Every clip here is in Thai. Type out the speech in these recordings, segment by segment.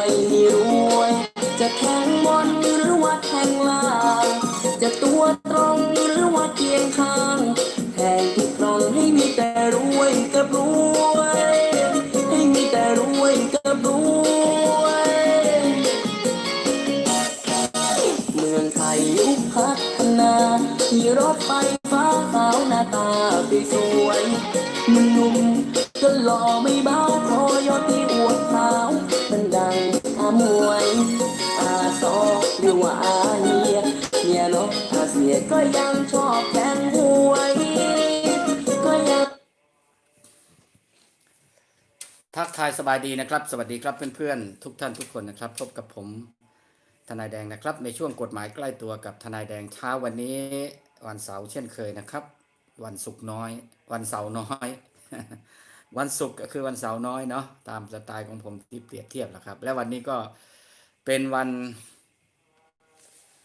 บอกว่าให้รวยให้รวย จะแข่งบนหรือว่าแข่งล่าง จะตัว อาซอหรือว่าอาเฮียเมียนกอาเสียก็ยังชอบแทงหวยก็ยังทักทายสบายดีนะครับ สวัสดีครับเพื่อนๆ ทุกท่านทุกคนนะครับ พบกับผมทนายแดงนะครับ ในช่วงกฎหมายใกล้ตัวกับทนายแดงเช้าวันนี้วันเสาร์เช่นเคยนะครับ วันศุกร์น้อย วันเสาร์น้อย วันศุกร์ก็คือวันเสาร์น้อยเนาะตามสไตล์ของผมที่เปรียบเทียบแหละครับ และวันนี้ก็ เป็นวัน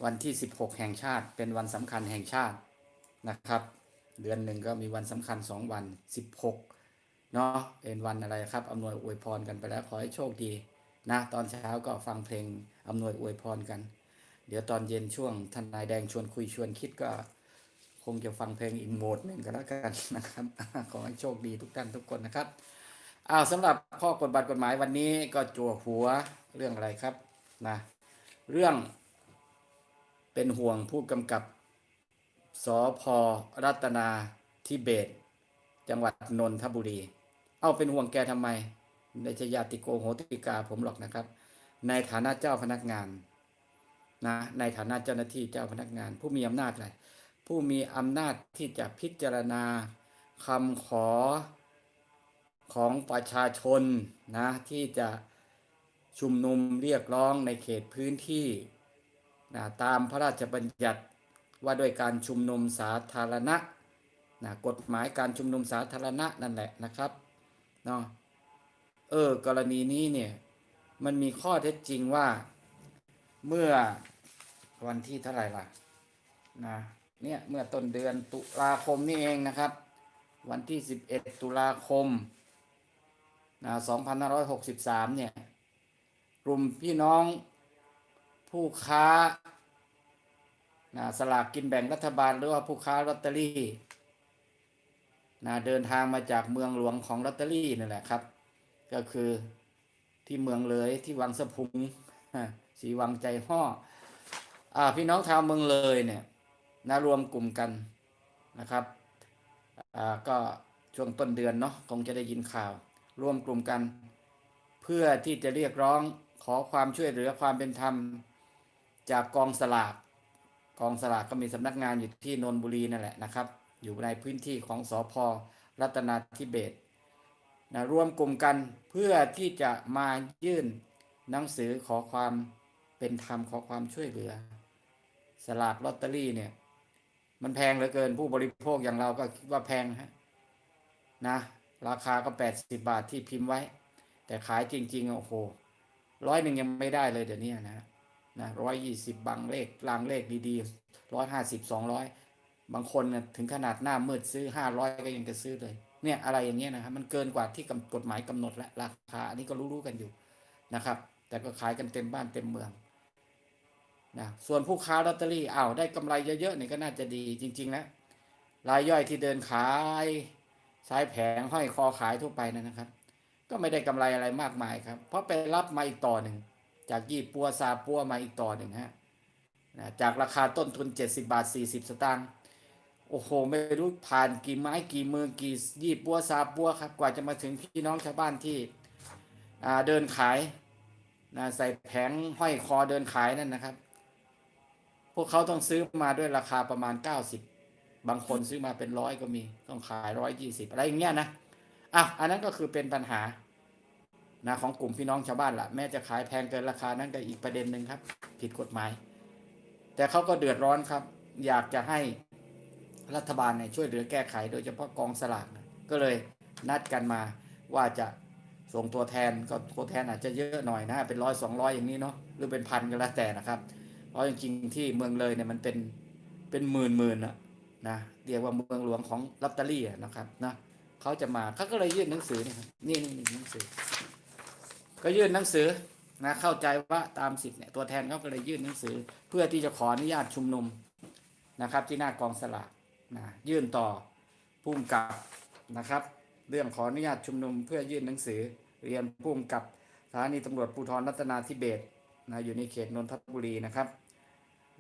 วันที่ 16 แห่งชาติ เป็นวันสำคัญแห่งชาตินะครับ เดือนหนึ่งก็มีวันสำคัญ 2 วัน 16เนาะเป็นวันอะไรครับอำนวยอวยพรกันไปแล้วขอให้โชคดีนะตอนเช้าก็ฟังเพลงอำนวยอวยพรกัน เดี๋ยวตอนเย็นช่วงทนายแดงชวนคุยชวนคิดก็คงจะฟังเพลงอีกโหมดหนึ่งก็แล้วกันนะครับ ขอให้โชคดีทุกท่านทุกคนนะครับอ้าวสำหรับข้อกฎบัตรกฎหมายวันนี้ก็จั่วหัวเรื่องอะไรครับ นะเรื่องเป็นห่วงผู้กำกับสอพรัตนาทิเบต จังหวัดนนทบุรี เอาเป็นห่วงแกทำไมในชญาติโกโหติกาผมหรอกนะครับ ในฐานะเจ้าพนักงานนะในฐานะเจ้าหน้าที่เจ้าพนักงาน ผู้มีอำนาจอะไรผู้มีอำนาจที่จะพิจารณาคำขอของประชาชนนะที่จะ ชุมนุมเรียกร้องในเขตพื้นที่นะตามพระราชบัญญัติว่าด้วยการชุมนุมสาธารณะนะกฎหมายการชุมนุมสาธารณะนั่นแหละนะครับเนาะเออกรณีนี้เนี่ยมันมีข้อเท็จจริงว่าเมื่อวันที่เท่าไหร่ล่ะนะเนี่ยเมื่อต้นเดือนตุลาคมนี่เองนะครับ วันที่ 11 ตุลาคมนะ2563 เนี่ย กลุ่มพี่น้องผู้ค้านะสลากกินแบ่งรัฐบาลหรือว่าผู้ค้าลอตเตอรี่นะเดินทางมาจากเมืองหลวงของลอตเตอรี่นั่นแหละครับ ก็คือที่เมืองเลยที่วังสะพุงฮะสีวังใจห่ออ่าพี่น้องชาวเมืองเลยเนี่ยนะรวมกลุ่มกันนะครับอ่าก็ช่วงต้นเดือนเนาะคงจะได้ยินข่าวรวมกลุ่มกัน เพื่อที่จะเรียกร้อง ขอความช่วยเหลือความเป็นธรรม จากกองสลากกองสลากก็มีสำนักงานอยู่ที่นนบุรีนั่นแหละนะครับ อยู่ในพื้นที่ของสอพอรัตนาธิเบศนะรวมกลุ่มกันเพื่อที่จะมายื่นหนังสือขอความเป็นธรรมขอความช่วยเหลือ สลากลอตเตอรี่เนี่ย มันแพงเหลือเกินผู้บริโภคอย่างเราก็คิดว่าแพงฮะนะ ราคาก็ 80 บาทที่พิมพ์ไว้ แต่ขายจริง ๆ โอ้โห ร้อยหนึ่งยังไม่ได้เลยเดี๋ยวนี้นะนะร้อยยี่สิบบางเลขรางเลขดีๆร้อยห้าสิบสองร้อยบางคนนะถึงขนาดหน้ามืดซื้อห้าร้อยก็ยังจะซื้อเลย เนี่ยอะไรอย่างเงี้ยนะครับมันเกินกว่าที่กฎหมายกำหนดแล้วราคาอันนี้ก็รู้ๆกันอยู่นะครับ แต่ก็ขายกันเต็มบ้านเต็มเมืองนะส่วนผู้ค้าลอตเตอรี่อ้าวได้กำไรเยอะๆนี่ก็น่าจะดีจริงๆนะรายย่อยที่เดินขายใช้แผงห้อยคอขายทั่วไปนะครับ ก็ไม่ได้กำไรอะไรมากมายครับ เพราะไปรับมาอีกต่อหนึ่ง จากยี่ปัวซาปัวมาอีกต่อหนึ่งฮะนะจากราคาต้นทุน 70 บาท 40 สตางค์โอ้โห ไม่รู้ผ่านกี่ไม้กี่มือกี่ยี่ปัวซาปัวครับ กว่าจะมาถึงพี่น้องชาวบ้านที่เดินขายนะใส่แผงห้อยคอเดินขายนั่นนะครับ พวกเขาต้องซื้อมาด้วยราคาประมาณ 90 บางคนซื้อมาเป็นร้อยก็มี ต้องขายร้อยยี่สิบอะไรอย่างเงี้ยนะ อะอันนั้นก็คือเป็นปัญหานะของกลุ่มพี่น้องชาวบ้านละแม้จะขายแพงเกินราคานั่นก็อีกประเด็นหนึ่งครับ ผิดกฎหมาย แต่เขาก็เดือดร้อนครับ อยากจะให้รัฐบาลเนี่ยช่วยเหลือแก้ไข โดยเฉพาะกองสลากก็เลยนัดกันมาว่าจะส่งตัวแทนก็ตัวแทนอาจจะเยอะหน่อยนะเป็นร้อยสองร้อยอย่างนี้เนาะหรือเป็นพันก็แล้วแต่นะครับ เพราะจริงๆที่เมืองเลยเนี่ยมันเป็นเป็นหมื่นหมื่นนะนะเรียกว่าเมืองหลวงของลอตเตอรี่นะครับนะ เขาจะมาเขาก็เลยยื่นหนังสือนี่ครับนี่นี่นี่หนังสือ ก็ยื่นหนังสือนะเข้าใจว่าตามสิทธิ์เนี่ยตัวแทนเขาก็เลยยื่นหนังสือ เพื่อที่จะขออนุญาตชุมนุมนะครับ ที่หน้ากองสลากนะยื่นต่อผู้กำกับนะครับ เรื่องขออนุญาตชุมนุม เพื่อยื่นหนังสือ เรียนผู้กำกับสถานีตำรวจภูธรรัตนาธิเบศนะอยู่ในเขตนนทบุรีนะครับ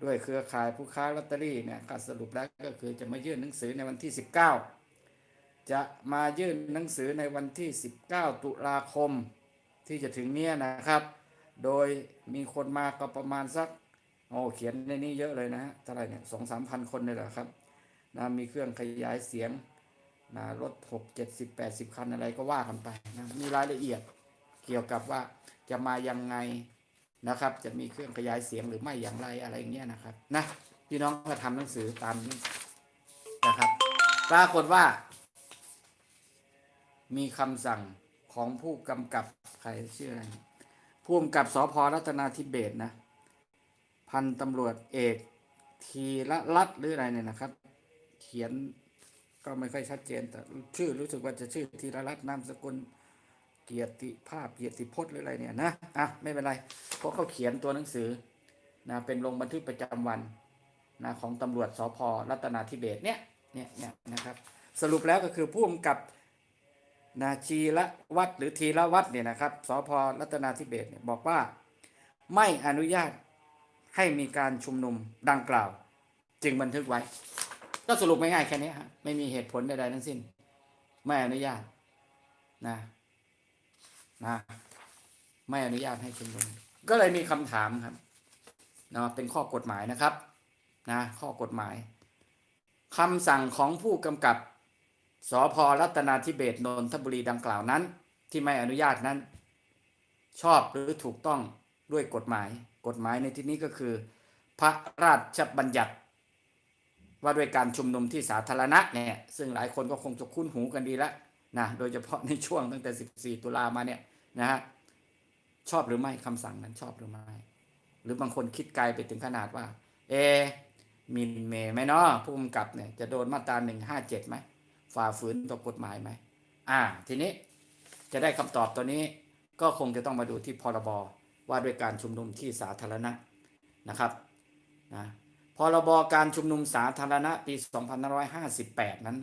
ด้วยเครือข่ายผู้ค้าลอตเตอรี่เนี่ยก็สรุปแล้วก็คือจะมายื่นหนังสือในวันที่ 19 จะมายื่นหนังสือในวันที่ 19 ตุลาคมที่จะถึงเนี้ยนะครับ โดยมีคนมาก็ประมาณสักโอ้เขียนในนี้เยอะเลยนะฮะเท่าไหร่เนี่ยสองสามพันคนเลยเหรอครับนะมีเครื่องขยายเสียงนะรถหกเจ็ดสิบแปดสิบคันอะไรก็ว่ากันไปนะมีรายละเอียดเกี่ยวกับว่าจะมายังไงนะครับ จะมีเครื่องขยายเสียงหรือไม่อย่างไรอะไรอย่างเงี้ยนะครับนะพี่น้องก็ทำหนังสือตามนี้นะครับ ปรากฏว่า มีคำสั่งของผู้กำกับใครชื่ออะไรผู้กำกับสพรัตนาธิเบศนะ พันตำรวจเอกทีละรัตน์หรืออะไรเนี่ยนะครับ เขียนก็ไม่ค่อยชัดเจนแต่ชื่อรู้สึกว่าจะชื่อทีละรัตน์นามสกุลเกียรติภาพเกียรติพจน์หรืออะไรเนี่ยนะอะไม่เป็นไรเพราะเขาเขียนตัวหนังสือนะเป็นลงบันทึกประจำวันนะของตำรวจสพรัตนาธิเบศเนี่ยเนี่ยเนี่ยนะครับ สรุปแล้วก็คือผู้กำกับ นาชีละวัดหรือทีละวัดเนี่ยนะครับสพรัตนาธิเบศเบอกว่าไม่อนุญาตให้มีการชุมนุมดังกล่าว จึงบันทึกไว้ ก็สรุปง่ายๆแค่นี้ฮะไม่มีเหตุผลใดๆทั้งสิ้น ไม่อนุญาตนะนะไม่อนุญาตให้ชุมนุม ก็เลยมีคำถามครับเนาะเป็นข้อกฎหมายนะครับนะข้อกฎหมายคำสั่งของผู้กำกับ สพรัตนาธิเบศนนทบุรีดังกล่าวนั้น ที่ไม่อนุญาตนั้น ชอบหรือถูกต้องด้วยกฎหมาย กฎหมายในที่นี้ก็คือ พระราชบัญญัติ ว่าด้วยการชุมนุมที่สาธารณะเนี่ยซึ่งหลายคนก็คงจะคุ้นหูกันดีแล้วนะโดยเฉพาะในช่วงตั้งแต่ 14 ตุลามาเนี่ยนะฮะชอบหรือไม่คำสั่งนั้นชอบหรือไม่ หรือบางคนคิดไกลไปถึงขนาดว่า เอมินเมย์ไหมเนาะผู้กำกับเนี่ยจะโดนมาตรา157ไหม ฝ่าฝืนต่อกฎหมายไหมอ่า ทีนี้จะได้คำตอบตัวนี้ก็คงจะต้องมาดูที่พรบว่าด้วยการชุมนุมที่สาธารณะนะครับนะพรบการชุมนุมสาธารณะปี 2558 นั้น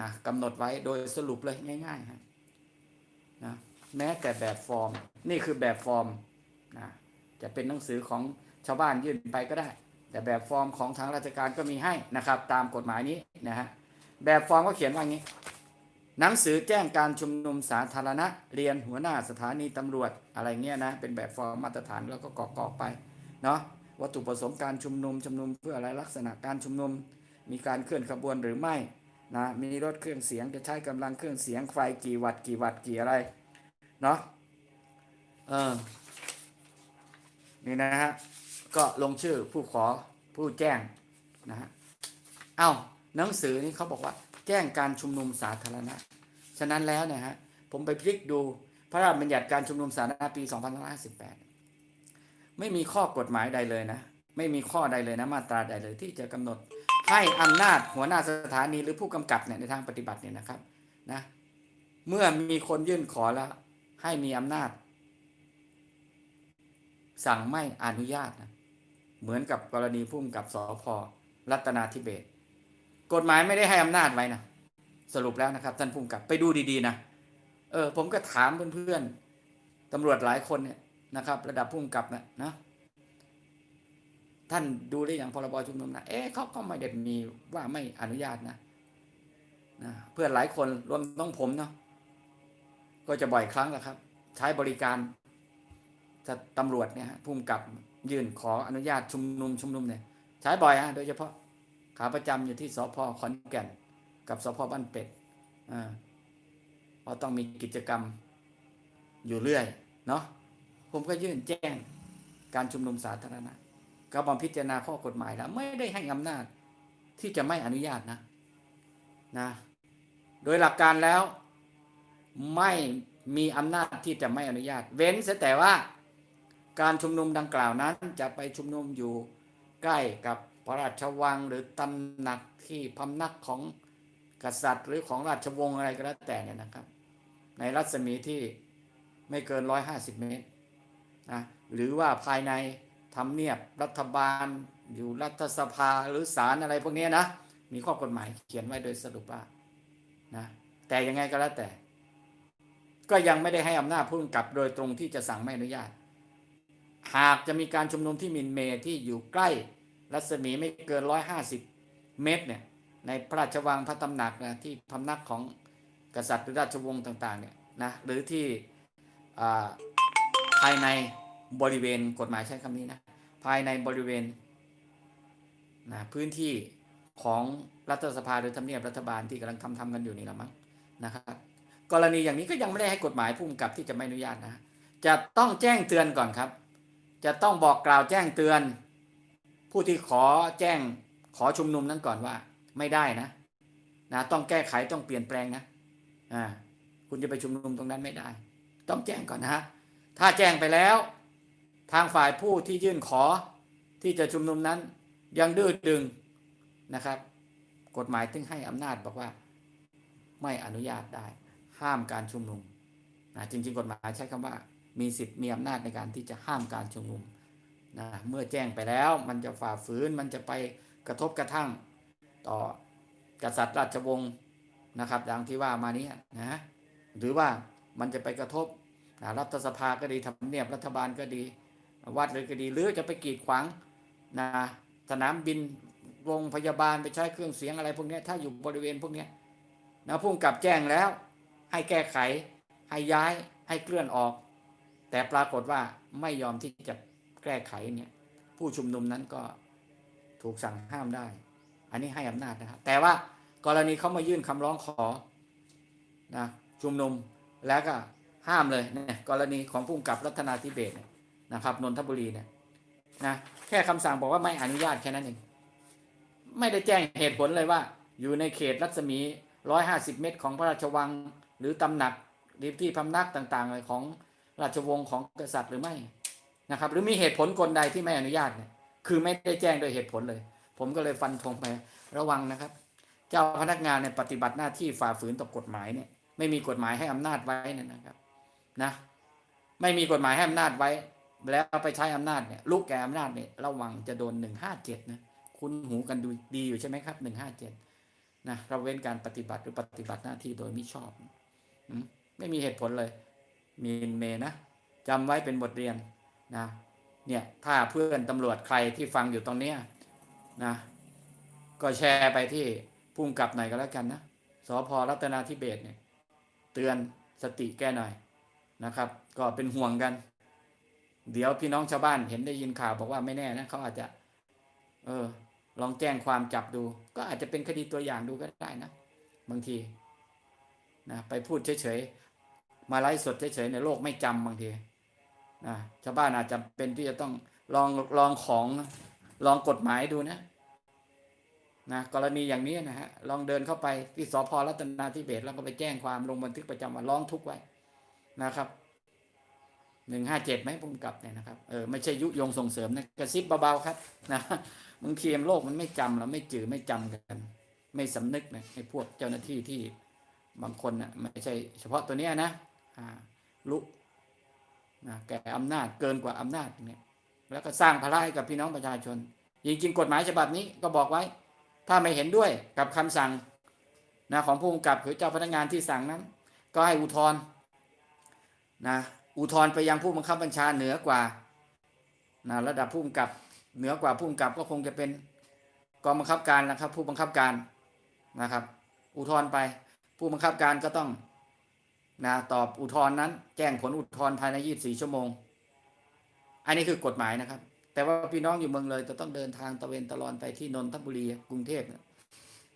นะกำหนดไว้โดยสรุปเลยง่ายๆครับนะแม้แต่แบบฟอร์ม นี่คือแบบฟอร์มนะจะเป็นหนังสือของชาวบ้านยื่นไปก็ได้ แต่แบบฟอร์มของทางราชการก็มีให้นะครับ ตามกฎหมายนี้นะฮะ แบบฟอร์มก็เขียนว่างี้ หนังสือแจ้งการชุมนุมสาธารณะ เรียนหัวหน้าสถานีตำรวจอะไรเงี้ยนะ เป็นแบบฟอร์มมาตรฐานแล้วก็กรอกกรอกไปเนาะวัตถุประสงค์การชุมนุมชุมนุมเพื่ออะไรลักษณะการชุมนุม มีการเคลื่อนขบวนหรือไม่นะมีรถเครื่องเสียงจะใช้กำลังเครื่องเสียงไฟกี่วัตต์กี่วัตต์กี่อะไรเนาะเออนี่นะฮะก็ลงชื่อผู้ขอผู้แจ้งนะฮะเอ้า หนังสือนี่เขาบอกว่า แจ้งการชุมนุมสาธารณะ ฉะนั้นแล้วเนี่ยฮะผมไปพลิกดูพระราชบัญญัติการชุมนุมสาธารณะปี 2558 ไม่มีข้อกฎหมายใดเลยนะ ไม่มีข้อใดเลยนะ มาตราใดเลยที่จะกำหนดให้อำนาจหัวหน้าสถานีหรือผู้กำกับเนี่ยในทางปฏิบัติเนี่ยนะครับนะเมื่อมีคนยื่นขอแล้วให้มีอำนาจ สั่งไม่อนุญาตนะเหมือนกับกรณีผู้กำกับสพรัตนาธิเบศร กฎหมายไม่ได้ให้อำนาจไว้นะสรุปแล้วนะครับท่านผู้กำกับไปดูดีๆนะเออ ผมก็ถามเพื่อนๆตำรวจหลายคนเนี่ยนะครับ ระดับผู้กำกับนะนะ ท่านดูได้อย่างพรบชุมนุมนะเอ๊ะเขาก็ไม่ได้มีว่าไม่อนุญาตนะนะเพื่อนหลายคนรวมต้องผมเนาะก็จะบ่อยครั้งแหละครับ ใช้บริการตำรวจเนี่ยฮะผู้กำกับยื่นขออนุญาตชุมนุมชุมนุมเนี่ย ใช้บ่อยฮะโดยเฉพาะ ขาประจำอยู่ที่สพขอนแก่น กับสพบ้านเป็ดอ่าเพราะต้องมีกิจกรรมอยู่เรื่อยเนาะผมก็ยื่นแจ้งการชุมนุมสาธารณะก็บังพิจารณาข้อกฎหมายแล้ว ไม่ได้ให้อำนาจที่จะไม่อนุญาตนะนะ โดยหลักการแล้วไม่มีอำนาจที่จะไม่อนุญาต เว้นแต่ว่าการชุมนุมดังกล่าวนั้น จะไปชุมนุมอยู่ใกล้กับ ระราชวังหรือตำหนักที่พำนักของกษัตริย์ หรือของราชวงศ์อะไรก็แล้วแต่เนี่ยนะครับ ในรัศมีที่ไม่เกิน150เมตรนะหรือว่าภายในทำเนียบรัฐบาลอยู่รัฐสภาหรือศาลอะไรพวกนี้นะ มีข้อกฎหมายเขียนไว้โดยสรุปว่านะแต่ยังไงก็แล้วแต่ ก็ยังไม่ได้ให้อำนาจผู้กำกับโดยตรงที่จะสั่งไม่อนุญาต หากจะมีการชุมนุมที่มินเมที่อยู่ใกล้ รัศมีไม่เกิน150เมตรเนี่ยในพระราชวังพระตำหนักนะที่พำนักของกษัตริย์หรือราชวงศ์ต่างๆเนี่ยนะหรือที่ภายในบริเวณกฎหมายใช้คำนี้นะภายในบริเวณนะพื้นที่ของรัฐสภาหรือทำเนียบรัฐบาลที่กำลังทำทำกันอยู่นี่ละมั้งนะครับกรณีอย่างนี้ก็ยังไม่ได้ให้กฎหมายผู้กำกับที่จะไม่อนุญาตนะจะต้องแจ้งเตือนก่อนครับ จะต้องบอกกล่าวแจ้งเตือน ผู้ที่ขอแจ้งขอชุมนุมนั้นก่อนว่า ไม่ได้นะนะต้องแก้ไขต้องเปลี่ยนแปลงนะอ่าคุณจะไปชุมนุมตรงนั้นไม่ได้ ต้องแจ้งก่อนนะฮะถ้าแจ้งไปแล้ว ทางฝ่ายผู้ที่ยื่นขอที่จะชุมนุมนั้น ยังดื้อดึงนะครับ กฎหมายถึงให้อำนาจบอกว่า ไม่อนุญาตได้ ห้ามการชุมนุมนะจริง ๆ กฎหมายใช้คำว่า มีสิทธิ์มีอำนาจในการที่จะห้ามการชุมนุม นะเมื่อแจ้งไปแล้วมันจะฝ่าฝืนมันจะไปกระทบกระทั่งต่อกษัตริย์ราชวงศ์นะครับดังที่ว่ามานี้นะหรือว่ามันจะไปกระทบนะรัฐสภาก็ดีทำเนียบรัฐบาลก็ดีวัดเลยก็ดี หรือจะไปกีดขวางนะสนามบินโรงพยาบาลไปใช้เครื่องเสียงอะไรพวกนี้ถ้าอยู่บริเวณพวกนี้นะพุ่งกับแจ้งแล้ว ให้แก้ไข ให้ย้ายให้เคลื่อนออก แต่ปรากฏว่าไม่ยอมที่จะ แก้ไขเนี่ยผู้ชุมนุมนั้นก็ถูกสั่งห้ามได้ อันนี้ให้อำนาจนะครับแต่ว่ากรณีเขามายื่นคำร้องขอนะชุมนุมแล้วก็ห้ามเลยเนี่ยกรณีของผู้กำกับรัฐนาธิเบศรเนี่ยนะครับนนทบุรีเนี่ยนะแค่คำสั่งบอกว่าไม่อนุญาตแค่นั้นเอง ไม่ได้แจ้งเหตุผลเลยว่า อยู่ในเขตรัศมี 150 เมตรของพระราชวัง หรือตำหนักหรือที่พำนักต่างๆของราชวงศ์ของกษัตริย์หรือไม่ นะครับ หรือมีเหตุผลกลใดที่ไม่อนุญาตเนี่ยคือไม่ได้แจ้งโดยเหตุผลเลย ผมก็เลยฟันธงไประวังนะครับ เจ้าพนักงานในยปฏิบัติหน้าที่ฝ่าฝืนต่อกฎหมายเนี่ย ไม่มีกฎหมายให้อำนาจไว้เนยนะครับ นะ ไม่มีกฎหมายให้อำนาจไว้ แล้วไปใช้อำนาจเนี่ยลูกแก่อำนาจเนี่ยระวังจะโดนหนึ่งห้าเจ็ดนะคุณหูกันดูดีอยู่ใช่ไหมครับหนึ่งห้าเจ็ดนะเราเว้นการปฏิบัติหรือปฏิบัติหน้าที่โดยมิชอบไม่มีเหตุผลเลย มีนเมนะจำไว้เป็นบทเรียน นะเนี่ยถ้าเพื่อนตำรวจใครที่ฟังอยู่ตรงเนี้ยนะก็แชร์ไปที่พุ่มกับหน่อยก็แล้วกันนะสพรัตนาธิเบศเนี่ยเตือนสติแก้หน่อยนะครับ ก็เป็นห่วงกัน เดี๋ยวพี่น้องชาวบ้านเห็นได้ยินข่าวบอกว่าไม่แน่นะเขาอาจจะ เออ ลองแจ้งความจับดู ก็อาจจะเป็นคดีตัวอย่างดูก็ได้นะบางทีนะไปพูดเฉยๆมาไลฟ์สดเฉยๆในโลกไม่จำบางที นะชาวบ้านอาจจะเป็นที่จะต้องลองลองของลองกฎหมายดูนะนะกรณีอย่างนี้นะฮะลองเดินเข้าไปที่สพรัตนาธิเบศแล้วก็ไปแจ้งความลงบันทึกประจำวันร้องทุกข์ไว้นะครับหนึ่งห้าเจ็ดไหมพุ่มกลับเนี่ยนะครับเออไม่ใช่ยุยงส่งเสริมนะกระซิบเบาๆครับนะบางทีโลกมันไม่จำเราไม่จือไม่จำกัน ไม่สำนึกนะให้พวกเจ้าหน้าที่ที่บางคนนะไม่ใช่เฉพาะตัวเนี้ยนะอ่าลุ นะแก่อำนาจเกินกว่าอำนาจเนี่ยแล้วก็สร้างภาระให้กับพี่น้องประชาชนจริงๆกฎหมายฉบับนี้ก็บอกไว้ ถ้าไม่เห็นด้วยกับคำสั่งนะของผู้กำกับหรือเจ้าพนักงานที่สั่งนั้น ก็ให้อุทธรณ์นะอุทธรณ์ไปยังผู้บังคับบัญชาเหนือกว่านะระดับผู้กำกับเหนือกว่าผู้กำกับก็คงจะเป็นกองบังคับการนะครับ ผู้บังคับการนะครับ อุทธรณ์ไป ผู้บังคับการก็ต้อง นะตอบอุทธรณ์นั้น แจ้งผลอุทธรณ์ภายใน 24 ชั่วโมง อันนี้คือกฎหมายนะครับ แต่ว่าพี่น้องอยู่เมืองเลยจะต้องเดินทางตะเวนตะลอนไปที่นนทบุรีกรุงเทพเนี่ย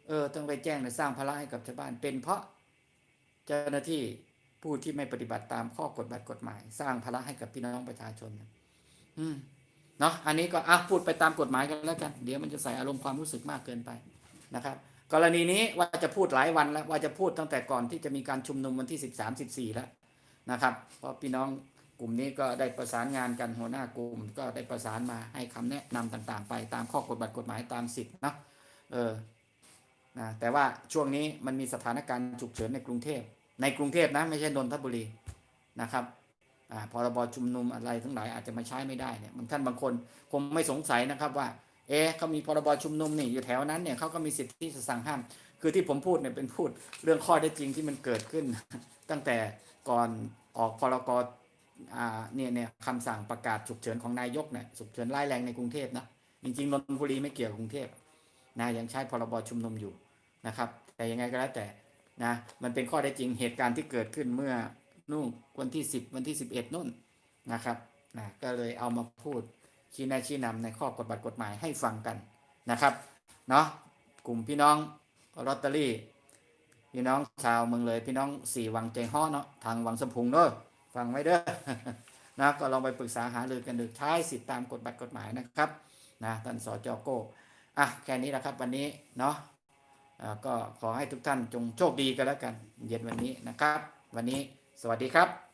เออต้องไปแจ้งเนี่ยสร้างภาระให้กับชาวบ้าน เป็นเพราะเจ้าหน้าที่ผู้ที่ไม่ปฏิบัติตามข้อกฎบัตรกฎหมาย สร้างภาระให้กับพี่น้องประชาชนอืมเนาะอันนี้ก็อะพูดไปตามกฎหมายกันแล้วกัน เดี๋ยวมันจะใส่อารมณ์ความรู้สึกมากเกินไปนะครับ กรณีนี้ว่าจะพูดหลายวันแล้วว่าจะพูดตั้งแต่ก่อนที่จะมีการชุมนุมวันที่ 13 14 แล้วนะครับเพราะพี่น้องกลุ่มนี้ก็ได้ประสานงานกันหัวหน้ากลุ่ม ก็ได้ประสานมาให้คำแนะนำต่างๆ ไปตามข้อกฎบัตรกฎหมายตามสิทธิ์เนาะเออนะแต่ว่าช่วงนี้มันมีสถานการณ์ฉุกเฉินในกรุงเทพในกรุงเทพนะไม่ใช่นนทบุรีนะครับอ่าพรบชุมนุมอะไรทั้งหลายอาจจะมาใช้ไม่ได้เนี่ยบางท่านบางคนคงไม่สงสัยนะครับว่า เอ๊ะเขามีพรบชุมนุมนี่อยู่แถวนั้นเนี่ยเขาก็มีสิทธิ์ที่จะสั่งห้าม คือที่ผมพูดเนี่ยเป็นพูดเรื่องข้อได้จริงที่มันเกิดขึ้น ตั้งแต่ก่อนออกพรกอ่าเนี่ยเนี่ยคำสั่งประกาศฉุกเฉินของนายกเนี่ยฉุกเฉินร้ายแรงในกรุงเทพนะจริงๆนนทบุรีไม่เกี่ยวกับกรุงเทพนะยังใช้พรบชุมนุมอยู่นะครับ แต่ยังไงก็แล้วแต่นะมันเป็นข้อได้จริงเหตุการณ์ที่เกิดขึ้นเมื่อนู่นวันที่ 10 วันที่ 11นู่นนะครับนะก็เลยเอามาพูด ชี้แนะชี้นำในข้อกฎบัตรกฎหมายให้ฟังกันนะครับเนาะกลุ่มพี่น้องลอตเตอรี่ พี่น้องชาวเมืองเลย พี่น้องสี่วังใจฮ้อเนาะทางวังสมพุงเด้อฟังไว้เด้อนะก็ลองไปปรึกษาหารือกันดูใช้สิทธิตามกฎบัตรกฎหมายนะครับนะท่านสจโก้อะแค่นี้แหละครับวันนี้เนาะก็ขอให้ทุกท่านจงโชคดีกันแล้วกัน เย็นวันนี้นะครับ วันนี้สวัสดีครับ